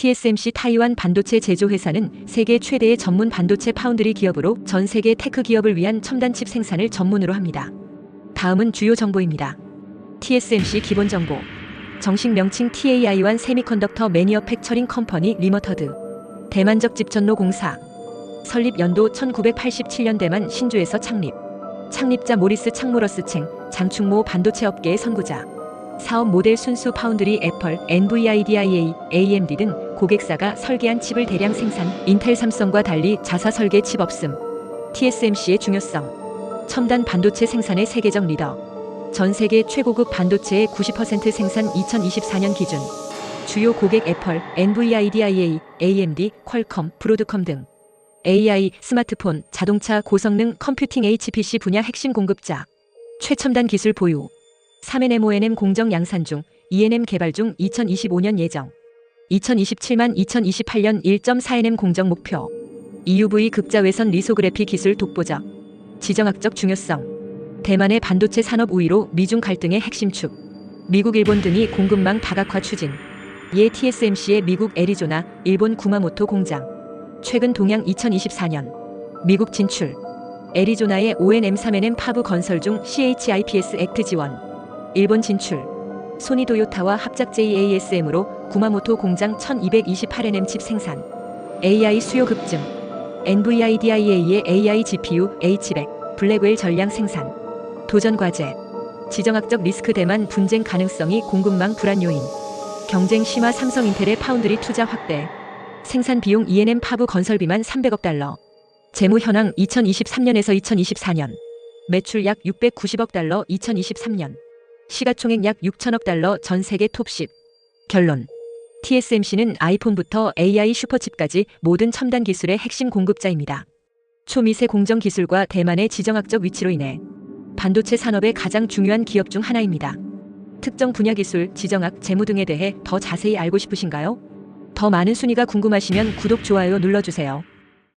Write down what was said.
TSMC 타이완 반도체 제조 회사는 세계 최대의 전문 반도체 파운드리 기업으로 전 세계 테크 기업을 위한 첨단 칩 생산을 전문으로 합니다. 다음은 주요 정보입니다. TSMC 기본 정보. 정식 명칭 TAI완 세미컨덕터 매니어 팩처링 컴퍼니 리머터드. 대만적 집전로 공사. 설립 연도 1987년 대만 신주에서 창립. 창립자 모리스 창모러스 챙, 장충모 반도체 업계의 선구자. 사업 모델 순수 파운드리 애플, NVIDIA, AMD 등 고객사가 설계한 칩을 대량 생산. 인텔 삼성과 달리 자사 설계 칩 없음. TSMC의 중요성. 첨단 반도체 생산의 세계적 리더. 전 세계 최고급 반도체의 90% 생산 2024년 기준. 주요 고객 애플, NVIDIA, AMD, 퀄컴, 브로드컴 등. AI, 스마트폰, 자동차, 고성능 컴퓨팅 HPC 분야 핵심 공급자. 최첨단 기술 보유. 3NMONM 공정 양산 중, ENM 개발 중 2025년 예정. 2027만 2028년 1.4NM 공정 목표. EUV 극자 외선 리소그래피 기술 독보적. 지정학적 중요성. 대만의 반도체 산업 우위로 미중 갈등의 핵심 축. 미국, 일본 등이 공급망 다각화 추진. 예 TSMC의 미국 애리조나, 일본 구마모토 공장. 최근 동향 2024년. 미국 진출. 애리조나의 ONM3NM 파브 건설 중 CHIPS 액트 지원. 일본 진출. 소니 도요타와 합작 JASM으로 구마모토 공장 1228NM 칩 생산. AI 수요 급증. NVIDIA의 AI GPU H100 블랙웰 전량 생산. 도전 과제. 지정학적 리스크 대만 분쟁 가능성이 공급망 불안 요인. 경쟁 심화 삼성 인텔의 파운드리 투자 확대. 생산 비용 ENM 파브 건설비만 300억 달러. 재무 현황 2023년에서 2024년. 매출 약 690억 달러 2023년. 시가총액 약 6천억 달러 전 세계 톱10. 결론. TSMC는 아이폰부터 AI 슈퍼칩까지 모든 첨단 기술의 핵심 공급자입니다. 초미세 공정 기술과 대만의 지정학적 위치로 인해 반도체 산업의 가장 중요한 기업 중 하나입니다. 특정 분야 기술, 지정학, 재무 등에 대해 더 자세히 알고 싶으신가요? 더 많은 순위가 궁금하시면 구독, 좋아요 눌러주세요.